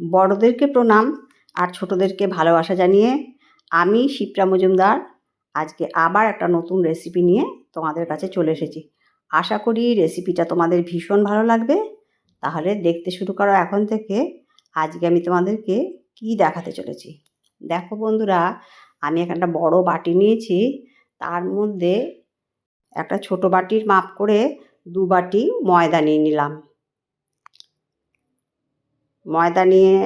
বড়দেরকে প্রণাম আর ছোটোদেরকে ভালোবাসা জানিয়ে আমি শিপ্রা মজুমদার আজকে আবার একটা নতুন রেসিপি নিয়ে তোমাদের কাছে চলে এসেছি। আশা করি রেসিপিটা তোমাদের ভীষণ ভালো লাগবে। তাহলে দেখতে শুরু করো এখন থেকে। আজকে আমি তোমাদেরকে কি দেখাতে চলেছি? দেখো বন্ধুরা, আমি একটা বড় বাটি নিয়েছি। তার মধ্যে একটা ছোট বাটির মাপ করে দু বাটি ময়দা নিয়ে নিলাম। ময়দা নিয়ে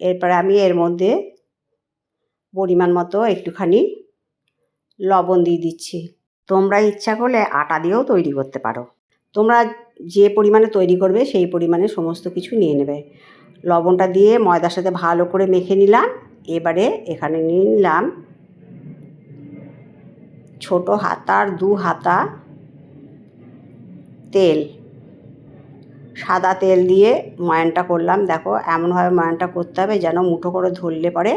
এরপরে আমি এর মধ্যে পরিমাণ মতো একটুখানি লবণ দিয়ে দিচ্ছি। তোমরা ইচ্ছা করলে আটা দিয়েও তৈরি করতে পারো। তোমরা যে পরিমাণে তৈরি করবে সেই পরিমাণে সমস্ত কিছু নিয়ে নেবে। লবণটা দিয়ে ময়দার সাথে ভালো করে মেখে নিলাম। এবারে এখানে নিয়ে নিলাম ছোট হাতার দু হাতা তেল। সাদা তেল দিয়ে ময়ানটা করলাম। দেখো, এমনভাবে ময়ানটা করতে হবে যেন মুঠো করে ধরলে পরে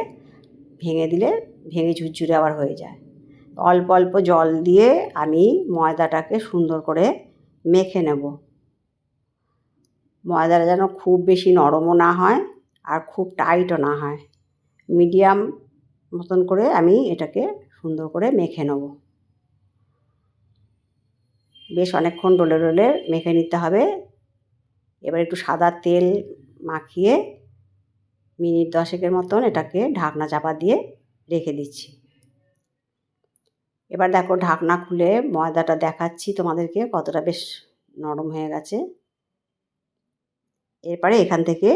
ভেঙে দিলে ভেঙে ঝুরঝুরে আবার হয়ে যায়। অল্প অল্প জল দিয়ে আমি ময়দাটাকে সুন্দর করে মেখে নেব। ময়দাটা যেন খুব বেশি নরমও না হয় আর খুব টাইটও না হয়। মিডিয়াম মতন করে আমি এটাকে সুন্দর করে মেখে নেব। বেশ অনেকক্ষণ ডলে ডলে মেখে নিতে হবে। এবার একটু সাদা তেল মাখিয়ে মিনিট দশেকের মতন এটাকে ঢাকনা চাপা দিয়ে রেখে দিচ্ছি। এবার দেখো ঢাকনা খুলে ময়দাটা দেখাচ্ছি তোমাদেরকে কতটা বেশ নরম হয়ে গেছে। এরপরে এখান থেকে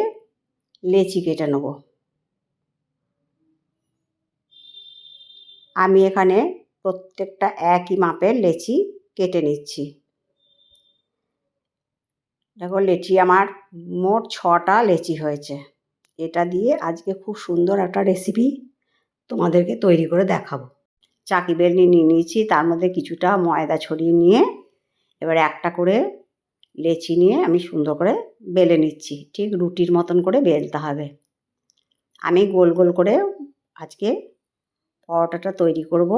লেচি কেটে নেব। আমি এখানে প্রত্যেকটা একই মাপের লেচি কেটে নিচ্ছি। দেখো লেচি আমার মোট ছটা লেচি হয়েছে। এটা দিয়ে আজকে খুব সুন্দর একটা রেসিপি তোমাদেরকে তৈরি করে দেখাবো। চাকি বেলনি নিয়ে নিয়েছি, তার মধ্যে কিছুটা ময়দা ছড়িয়ে নিয়ে এবার একটা করে লেচি নিয়ে আমি সুন্দর করে বেলে নিচ্ছি। ঠিক রুটির মতন করে বেলতে হবে। আমি গোল গোল করে আজকে পরোটাটা তৈরি করব।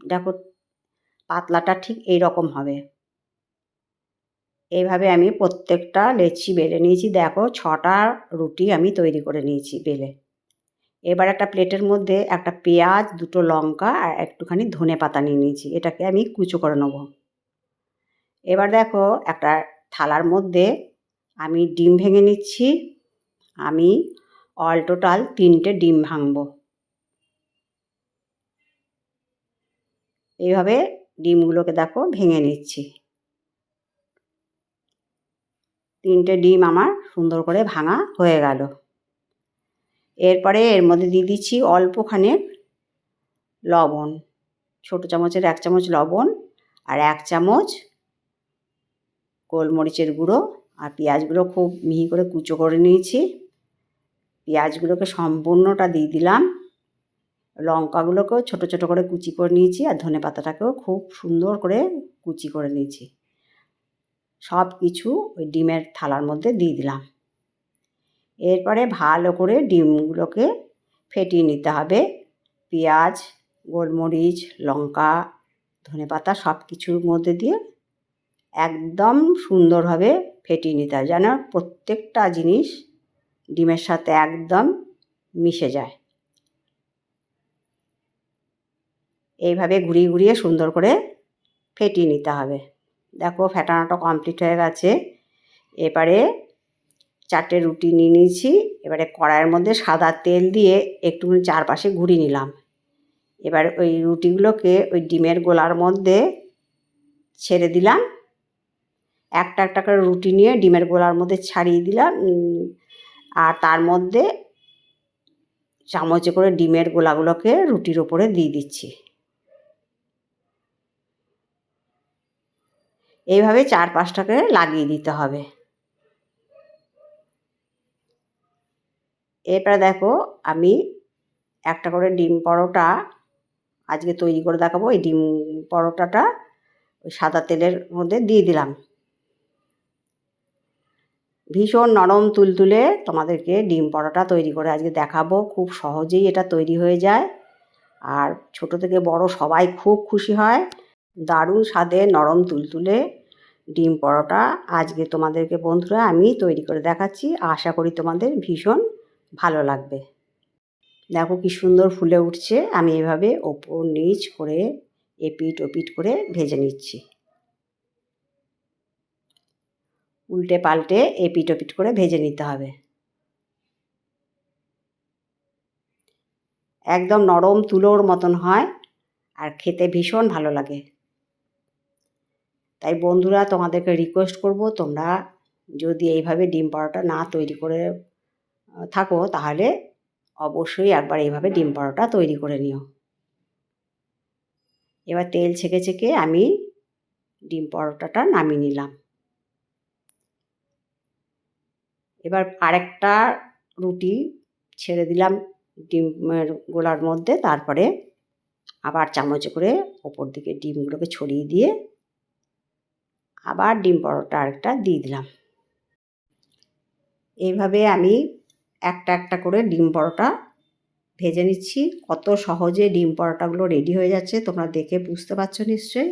দেখো পাতলাটা ঠিক এই রকম হবে। এইভাবে আমি প্রত্যেকটা লেচি বেলে নিয়েছি। দেখো, ছটা রুটি আমি তৈরি করে নিয়েছি বেলে। এবার একটা প্লেটের মধ্যে একটা পেঁয়াজ, দুটো লঙ্কা আর একটুখানি ধনে পাতা নিয়ে নিয়েছি। এটাকে আমি কুচো করে নেব। এবার দেখো, একটা থালার মধ্যে আমি ডিম ভেঙে নিচ্ছি। আমি অল টোটাল তিনটে ডিম ভাঙবো। এইভাবে ডিমগুলোকে দেখো ভেঙে নিচ্ছি। তিনটে ডিম আমার সুন্দর করে ভাঙা হয়ে গেল। এরপরে এর মধ্যে দিয়ে দিচ্ছি অল্পখানে লবণ, ছোটো চামচের এক চামচ লবণ আর এক চামচ গোলমরিচের গুঁড়ো আর পেঁয়াজগুলো খুব মিহি করে কুচো করে নিয়েছি। পেঁয়াজগুলোকে সম্পূর্ণটা দিয়ে দিলাম। লঙ্কাগুলোকেও ছোটো ছোটো করে কুচি করে নিয়েছি আর ধনে পাতাটাকেও খুব সুন্দর করে কুচি করে নিয়েছি। সব কিছু ওই ডিমের থালার মধ্যে দিয়ে দিলাম। এরপরে ভালো করে ডিমগুলোকে ফেটিয়ে নিতে হবে। পেঁয়াজ, গোলমরিচ, লঙ্কা ধনে পাতা সব কিছুর মধ্যে দিয়ে একদম সুন্দরভাবে ফেটিয়ে নিতে হবে যেন প্রত্যেকটা জিনিস ডিমের সাথে একদম মিশে যায়। এইভাবে ঘুরিয়ে ঘুরিয়ে সুন্দর করে ফেটিয়ে নিতে হবে। ফেটানোটা কমপ্লিট হয়ে গেছে। এবারে চারটে রুটি নিয়ে নিয়েছি। এবারে কড়াইয়ের মধ্যে সাদা তেল দিয়ে একটুখানি চারপাশে ঘুরিয়ে নিলাম। এবার ওই রুটিগুলোকে ওই ডিমের গোলার মধ্যে ছেড়ে দিলাম। একটা একটা করে রুটি নিয়ে ডিমের গোলার মধ্যে ছাড়িয়ে দিলাম। আর তার মধ্যে চামচে করে ডিমের গোলাগুলোকে রুটির ওপরে দিয়ে দিচ্ছি। এইভাবে চার পাঁচটাকে লাগিয়ে দিতে হবে। এরপরে দেখো আমি একটা করে ডিম পরোটা আজকে তৈরি করে দেখাবো। এই ডিম পরোটাটা ওই সাদা তেলের মধ্যে দিয়ে দিলাম। ভীষণ নরম তুলতুলে তোমাদেরকে ডিম পরোটা তৈরি করে আজকে দেখাবো। খুব সহজেই এটা তৈরি হয়ে যায়। আর ছোট থেকে বড় সবাই খুব খুশি হয়। দারুণ স্বাদে নরম তুলতুলে ডিম পরোটা। আজকে তোমাদেরকে বন্ধুরা আমি তৈরি করে দেখাচ্ছি। আশা করি তোমাদের ভীষণ ভালো লাগবে। দেখো কি সুন্দর ফুলে উঠছে। আমি এভাবে ওপর নিচ করে এপিট ওপিট করে ভেজে নিচ্ছি। উল্টে পাল্টে এপিট ওপিট করে ভেজে নিতে হবে। একদম নরম তুলোর মতন হয় আর খেতে ভীষণ ভালো লাগে। তাই বন্ধুরা, তোমাদেরকে রিকোয়েস্ট করব তোমরা যদি এইভাবে ডিম পরোটা না তৈরি করে থাকো, তাহলে অবশ্যই একবার এইভাবে ডিম পরোটা তৈরি করে নিও। এবার তেল ছেঁকে ছেঁকে আমি ডিম পরোটাটা নামিয়ে নিলাম। এবার আরেকটা রুটি ছেড়ে দিলাম ডিমের গোলার মধ্যে, তারপরে আবার চামচে করে ওপর দিকে ডিমগুলোকে ছড়িয়ে দিয়ে আবার ডিম পরোটা আরেকটা দিয়ে দিলাম। এইভাবে আমি একটা একটা করে ডিম পরোটা ভেজে নিচ্ছি। কত সহজে ডিম পরোটাগুলো রেডি হয়ে যাচ্ছে, তোমরা দেখে বুঝতে পারছ নিশ্চয়ই।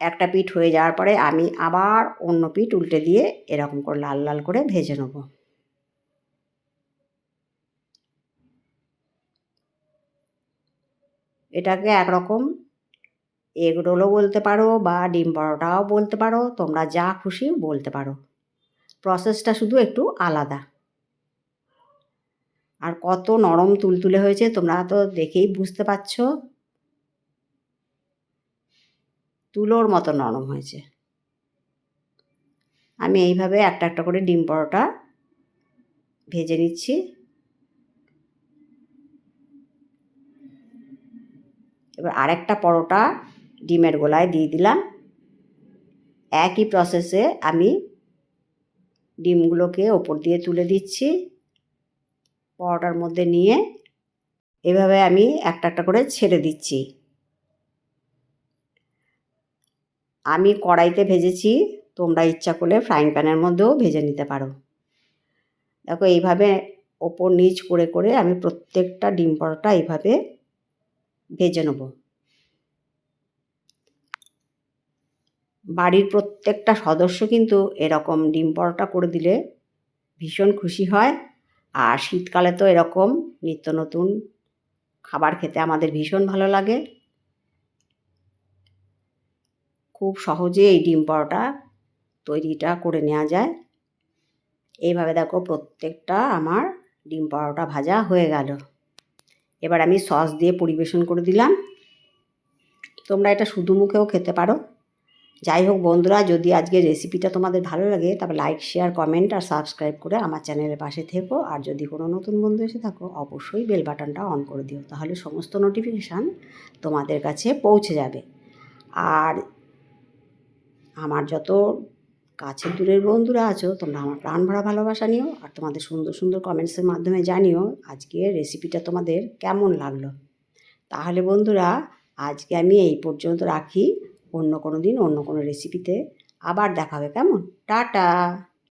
একটা পিঠ হয়ে যাওয়ার পরে আমি আবার অন্য পিঠ উল্টে দিয়ে এরকম করে লাল লাল করে ভেজে নেব। এটাকে একরকম এগ রোলও বলতে পারো বা ডিম পরোটাও বলতে পারো, তোমরা যা খুশি বলতে পারো। প্রসেসটা শুধু একটু আলাদা। আর কত নরম তুলতুলে হয়েছে তোমরা তো দেখেই বুঝতে পারছ। তুলোর মতো নরম হয়েছে। আমি এইভাবে একটা একটা করে ডিম পরোটা ভেজে নিচ্ছি। এবার আরেকটা পরোটা ডিমের গোলায় দিয়ে দিলাম। একই প্রসেসে আমি ডিমগুলোকে ওপর দিয়ে তুলে দিচ্ছি। পরোটার মধ্যে নিয়ে এভাবে আমি একটা একটা করে ছেড়ে দিচ্ছি। আমি কড়াইতে ভেজেছি, তোমরা ইচ্ছা করলে ফ্রাইং প্যানের মধ্যেও ভেজে নিতে পারো। দেখো, এইভাবে ওপর নিচ করে করে আমি প্রত্যেকটা ডিম পরোটা এইভাবে ভেজে নেব। বাড়ির প্রত্যেকটা সদস্য কিন্তু এরকম ডিম পরোটা করে দিলে ভীষণ খুশি হয়। আর শীতকালে তো এরকম নিত্য নতুন খাবার খেতে আমাদের ভীষণ ভালো লাগে। খুব সহজে এই ডিম পরোটা তৈরিটা করে নেওয়া যায়। এইভাবে দেখো প্রত্যেকটা আমার ডিম পরোটা ভাজা হয়ে গেল। এবার আমি সস দিয়ে পরিবেশন করে দিলাম। তোমরা এটা শুধু মুখেও খেতে পারো। যাই হোক বন্ধুরা, যদি আজকে রেসিপিটা তোমাদের ভালো লাগে, তবে লাইক শেয়ার কমেন্ট আর সাবস্ক্রাইব করে আমার চ্যানেলের পাশে থেকো। আর যদি কোনো নতুন বন্ধু এসে থাকো, অবশ্যই বেল বাটনটা অন করে দিও, তাহলে সমস্ত নোটিফিকেশান তোমাদের কাছে পৌঁছে যাবে। আর আমার যত কাছের দূরের বন্ধুরা আছো, তোমরা আমার প্রাণ ভরা ভালোবাসা নিও, আর তোমাদের সুন্দর সুন্দর কমেন্টসের মাধ্যমে জানিও আজকে রেসিপিটা তোমাদের কেমন লাগল। তাহলে বন্ধুরা, আজকে আমি এই পর্যন্ত রাখি। অন্য কোনো দিন অন্য কোনো রেসিপিতে আবার দেখা হবে কেমন? টাটা!